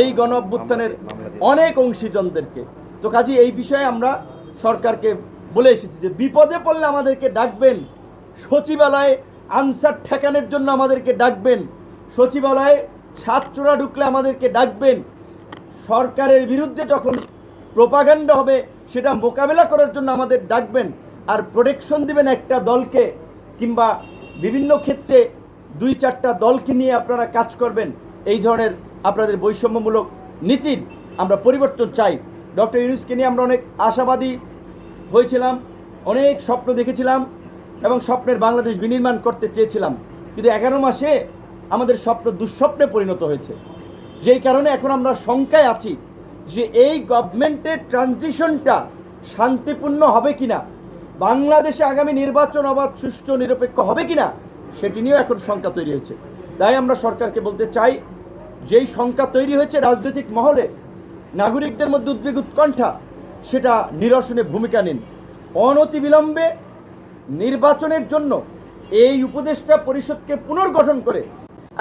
এই গণ অভ্যুত্থানের অনেক অংশীজনদেরকে। তো কাজে, এই বিষয়ে আমরা সরকারকে বলে এসেছি যে বিপদে পড়লে আমাদেরকে ডাকবেন। সচিবালয়ে আনসার ঠেকানোর জন্য আমাদেরকে ডাকবেন। সচিবালয়ে ছাত্ররা ঢুকলে আমাদেরকে ডাকবেন। সরকারের বিরুদ্ধে যখন প্রোপাগান্ডা হবে, সেটা মোকাবেলা করার জন্য আমাদের ডাকবেন। আর প্রোটেকশন দিবেন একটা দলকে, কিংবা বিভিন্ন ক্ষেত্রে দুই চারটা দলকে নিয়ে আপনারা কাজ করবেন। এই ধরনের আপনাদের বৈষম্যমূলক নীতির আমরা পরিবর্তন চাই। ডক্টর ইউনুসকে নিয়ে আমরা অনেক আশাবাদী হয়েছিলাম, অনেক স্বপ্ন দেখেছিলাম এবং স্বপ্নের বাংলাদেশ বিনির্মাণ করতে চেয়েছিলাম। কিন্তু এগারো মাসে আমাদের স্বপ্ন দুঃস্বপ্নে পরিণত হয়েছে। যেই কারণে এখন আমরা শঙ্কায় আছি যে এই গভর্নমেন্টের ট্রানজিশনটা শান্তিপূর্ণ হবে কিনা, বাংলাদেশে আগামী নির্বাচন অবাধ, সুষ্ঠু, নিরপেক্ষ হবে কিনা, সেটি নিয়েও এখন শঙ্কা তৈরি হয়েছে। তাই আমরা সরকারকে বলতে চাই যেই শঙ্কা তৈরি হয়েছে রাজনৈতিক মহলে, নাগরিকদের মধ্যে উদ্বেগ উৎকণ্ঠা, সেটা নিরসনে ভূমিকা নিন। অনতিবিলম্বে নির্বাচনের জন্য এই উপদেষ্টা পরিষদকে পুনর্গঠন করে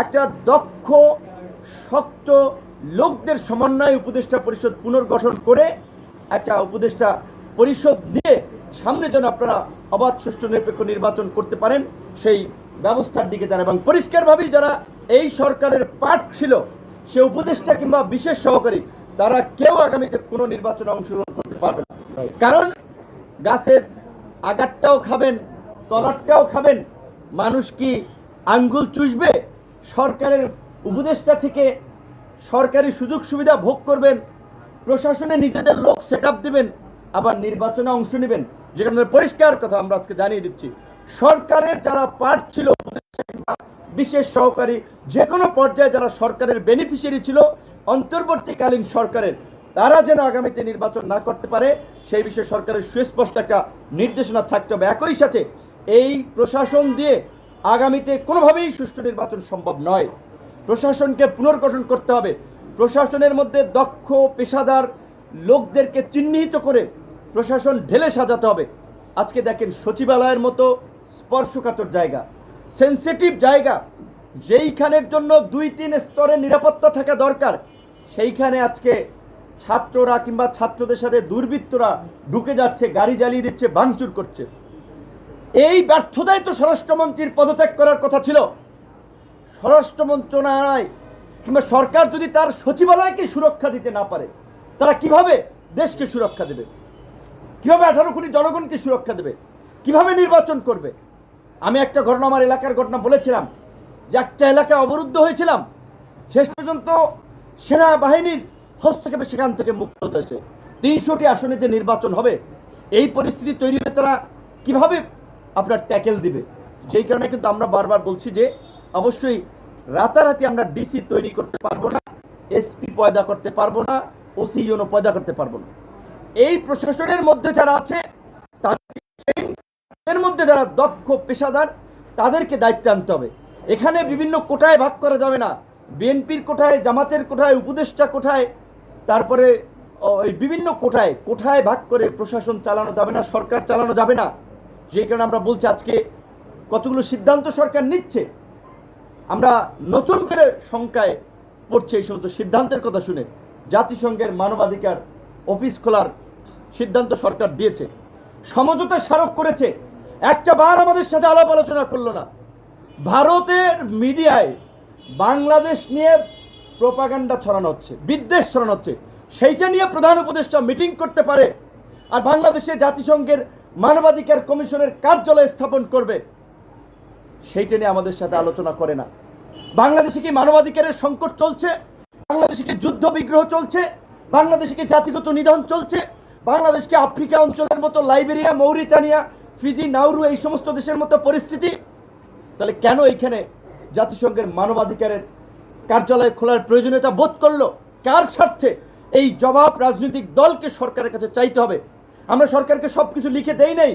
একটা দক্ষ, শক্ত লোকদের সমন্বয়ে উপদেষ্টা পরিষদ পুনর্গঠন করে একটা উপদেষ্টা পরিষদ দিয়ে সামনে যেন আপনারা অবাধ, সুষ্ঠু, নিরপেক্ষ নির্বাচন করতে পারেন, সেই ব্যবস্থার দিকে যান। এবং পরিষ্কারভাবেই যারা এই সরকারের পাঠ ছিল সে উপদেষ্টা কিংবা বিশেষ সহকারী তারা কেউ আগামীতে কোনো নির্বাচনে অংশগ্রহণ করতে পারবে না। কারণ গাছের আগারটাও খাবেন তলারটাও খাবেন মানুষ কি আঙ্গুল চুষবে? সরকারের উপদেষ্টা থেকে সরকারি সুযোগ সুবিধা ভোগ করবেন প্রশাসনে নিজেদের লোক সেট আপ দেবেন আবার নির্বাচনে অংশ নেবেন যেখানে পরিষ্কার কথা আমরা আজকে জানিয়ে দিচ্ছি। সরকারের যারা পার্ট ছিল বিশেষ সহকারী যে কোনো পর্যায়ে যারা সরকারের বেনিফিশিয়ারি ছিল, অন্তর্বর্তীকালীন সরকারের, তারা যেন আগামীতে নির্বাচন না করতে পারে, সেই বিষয়ে সরকারের সুস্পষ্ট একটা নির্দেশনা থাকতে হবে। একই সাথে এই প্রশাসন দিয়ে আগামীতে কোনোভাবেই সুষ্ঠু নির্বাচন সম্ভব নয়। প্রশাসনকে পুনর্গঠন করতে হবে। প্রশাসনের মধ্যে দক্ষ, পেশাদার লোকদেরকে চিহ্নিত করে প্রশাসন ঢেলে সাজাতে হবে। আজকে দেখেন সচিবালয়ের মতো স্পর্শকাতর জায়গা। সেন্সিটিভ জায়গা, যেইখানের জন্য দুই তিন স্তরে নিরাপত্তা থাকা দরকার, সেইখানে আজকে ছাত্ররা কিংবা ছাত্রদের সাথে দুর্বৃত্তরা ঢুকে যাচ্ছে, গাড়ি জ্বালিয়ে দিচ্ছে, ভাঙচুর করছে। এই ব্যর্থতাই তো স্বরাষ্ট্রমন্ত্রীর পদত্যাগ করার কথা ছিল। স্বরাষ্ট্র মন্ত্রণালয় কিংবা সরকার যদি তার সচিবালয়কে সুরক্ষা দিতে না পারে, তারা কীভাবে দেশকে সুরক্ষা দেবে? কীভাবে আঠারো কোটি জনগণকে সুরক্ষা দেবে? কীভাবে নির্বাচন করবে? আমি একটা ঘটনা আমার এলাকার ঘটনা বলেছিলাম যে একটা এলাকায় অবরুদ্ধ হয়েছিলাম। শেষ পর্যন্ত সেনাবাহিনীর হস্তক্ষেপে সেখান থেকে মুক্ত হয়েছে। তিনশোটি আসনে যে নির্বাচন হবে, এই পরিস্থিতি তৈরি হলে তারা কীভাবে আপনার ট্যাকেল দিবে? সেই কারণে কিন্তু আমরা বারবার বলছি যে অবশ্যই রাতারাতি আমরা ডিসি তৈরি করতে পারব না, এসপি পয়দা করতে পারব না, ওসি ইউনো পয়দা করতে পারব না। এই প্রশাসনের মধ্যে যারা আছে তাদের মধ্যে যারা দক্ষ পেশাদার, তাদেরকে দায়িত্ব আনতে হবে। এখানে বিভিন্ন কোটায় ভাগ করা যাবে না। বিএনপির কোঠায় জামাতের কোঠায় উপদেষ্টা কোঠায় তারপরে ওই বিভিন্ন কোঠায় কোঠায় ভাগ করে প্রশাসন চালানো যাবে না, সরকার চালানো যাবে না। যে কারণে আমরা বলছি আজকে কতগুলো সিদ্ধান্ত সরকার নিচ্ছে। আমরা নতুন করে শঙ্কায় পড়ছে এই সমস্ত সিদ্ধান্তের কথা শুনে। জাতিসংঘের মানবাধিকার অফিস খোলার সিদ্ধান্ত সরকার দিয়েছে। সমঝোতা স্মারক করেছে। একটা বার আমাদের সাথে আলাপ আলোচনা করল না। ভারতের মিডিয়ায় বাংলাদেশ নিয়ে প্রোপাগান্ডা ছড়ানো হচ্ছে, বিদ্বেষ ছড়ানো হচ্ছে। সেইটা নিয়ে প্রধান উপদেষ্টা মিটিং করতে পারে আর বাংলাদেশে জাতিসংঘের মানবাধিকার কমিশনের কার্যালয় স্থাপন করবে। সেইটা নিয়ে আমাদের সাথে আলোচনা করে না। বাংলাদেশে কি মানবাধিকারের সংকট চলছে? বাংলাদেশে কি যুদ্ধ বিগ্রহ চলছে? বাংলাদেশে কি জাতিগত নিধন চলছে? বাংলাদেশকে আফ্রিকা অঞ্চলের মতো লাইবেরিয়া মৌরিতানিয়া ফিজি নাউরু এই সমস্ত দেশের মতো পরিস্থিতি, তাহলে কেন এইখানে জাতিসংঘের মানবাধিকারের কার্যালয় খোলার প্রয়োজনীয়তা বোধ করল? কার স্বার্থে এই জবাব রাজনৈতিক দলকে সরকারের কাছে চাইতে হবে? আমরা সরকারকে সব কিছু লিখে দেই নাই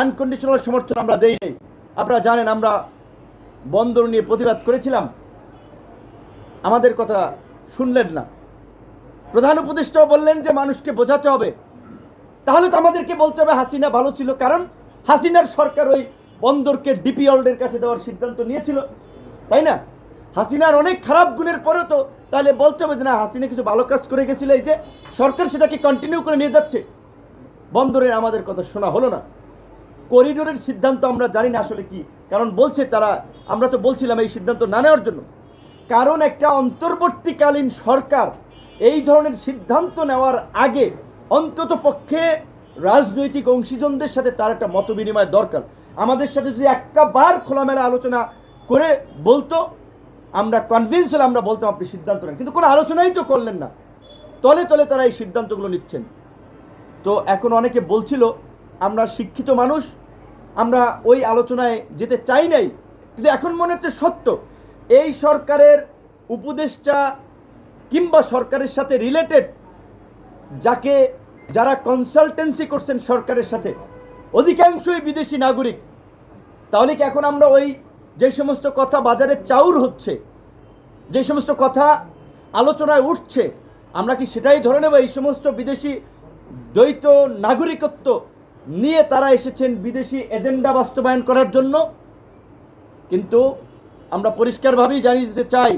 আনকন্ডিশনাল সমর্থন আমরা দেই নাই। আপনারা জানেন, আমরা বন্দর নিয়ে প্রতিবাদ করেছিলাম। আমাদের কথা শুনলেন না। প্রধান উপদেষ্টাও বললেন যে, মানুষকে বোঝাতে হবে। তাহলে তো আমাদেরকে বলতে হবে, হাসিনা ভালো ছিল। কারণ হাসিনার সরকার ওই বন্দরকে ডিপিওল্ডের কাছে দেওয়ার সিদ্ধান্ত নিয়েছিল, তাই না? হাসিনার অনেক খারাপ গুণের পরেও তো তাহলে বলতে হবে যে না, হাসিনা কিছু ভালো কাজ করে গেছিল, এই যে সরকার সেটাকে কন্টিনিউ করে নিয়ে যাচ্ছে। বন্দরের আমাদের কথা শোনা হলো না। করিডোরের সিদ্ধান্ত আমরা জানি না আসলে কি, কারণ বলছে তারা, আমরা তো বলছিলাম এই সিদ্ধান্ত না নেওয়ার জন্য। কারণ একটা অন্তর্বর্তীকালীন সরকার এই ধরনের সিদ্ধান্ত নেওয়ার আগে অন্তত পক্ষে রাজনৈতিক অংশীজনদের সাথে তার একটা মত বিনিময় দরকার। আমাদের সাথে যদি একটা বার খোলামেলা আলোচনা করে বলতো, আমরা কনভিন্স হলে আমরা বলতাম আপনি সিদ্ধান্ত নেন। কিন্তু কোনো আলোচনাই তো করলেন না। তলে তলে তারা এই সিদ্ধান্তগুলো নিচ্ছেন। তো এখন অনেকে বলছিল, আমরা শিক্ষিত মানুষ, আমরা ওই আলোচনায় যেতে চাই নাই। কিন্তু এখন মনে হচ্ছে সত্য। এই সরকারের উপদেষ্টা কিংবা সরকারের সাথে রিলেটেড যাকে যারা কনসালটেন্সি করছেন সরকারের সাথে, অধিকাংশই বিদেশি নাগরিক। তাহলে কি এখন আমরা ওই যে সমস্ত কথা বাজারে চাউর হচ্ছে, যে সমস্ত কথা আলোচনায় উঠছে, আমরা কি সেটাই ধরে নেব? এই সমস্ত বিদেশি দ্বৈত নাগরিকত্ব নিয়ে তারা এসেছেন বিদেশি এজেন্ডা বাস্তবায়ন করার জন্য? কিন্তু আমরা পরিষ্কারভাবেই জানিয়ে দিতে চাই,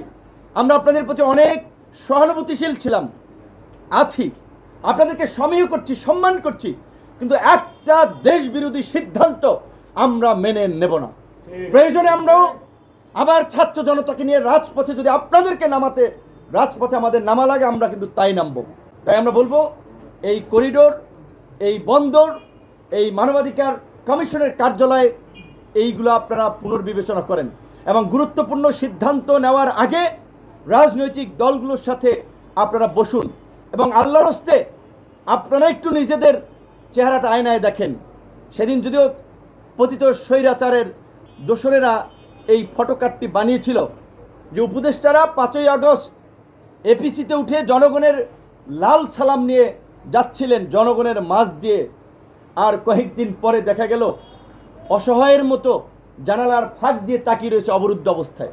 আমরা আপনাদের প্রতি অনেক সহানুভূতিশীল ছিলাম, আছি। আপনাদেরকে সমীহ করছি সম্মান করছি কিন্তু একটা দেশ বিরোধী সিদ্ধান্ত আমরা মেনে নেব না। প্রয়োজনে আমরাও আবার ছাত্র জনতাকে নিয়ে রাজপথে যদি আপনাদেরকে নামাতে রাজপথে আমাদের নামা লাগে আমরা কিন্তু তাই নামবো। তাই আমরা বলব এই করিডোর এই বন্দর এই মানবাধিকার কমিশনের কার্যালয়ে এইগুলো আপনারা পুনর্বিবেচনা করেন। এবং গুরুত্বপূর্ণ সিদ্ধান্ত নেওয়ার আগে রাজনৈতিক দলগুলোর সাথে আপনারা বসুন। এবং আল্লাহর হস্তে আপনারা একটু নিজেদের চেহারাটা আয়নায় দেখেন। সেদিন যদিও পতিত স্বৈরাচারের দোসরেরা এই ফটোকার্ডটি বানিয়েছিল যে উপদেষ্টারা পাঁচই আগস্ট এপিসিতে উঠে জনগণের লাল সালাম নিয়ে যাচ্ছিলেন, জনগণের মাঝ দিয়ে। আর কয়েকদিন পরে দেখা গেল, অসহায়ের মতো জানালার ফাঁক দিয়ে তাকিয়ে রয়েছে অবরুদ্ধ অবস্থায়।